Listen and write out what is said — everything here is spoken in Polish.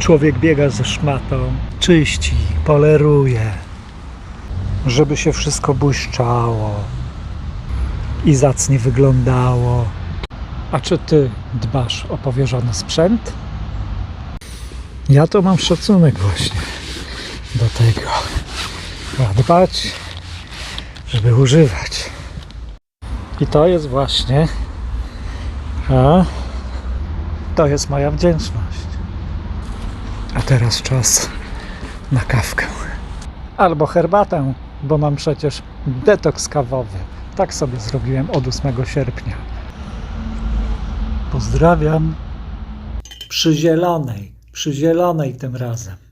Człowiek biega ze szmatą, czyści, poleruje, żeby się wszystko błyszczało i zacnie wyglądało. A czy ty dbasz o powierzony sprzęt? Ja to mam szacunek właśnie do tego. Trzeba dbać, żeby używać. I to jest właśnie, a to jest moja wdzięczność. A teraz czas na kawkę. Albo herbatę, bo mam przecież detoks kawowy. Tak sobie zrobiłem od 8 sierpnia. Pozdrawiam. Przy zielonej, przy zielonej tym razem.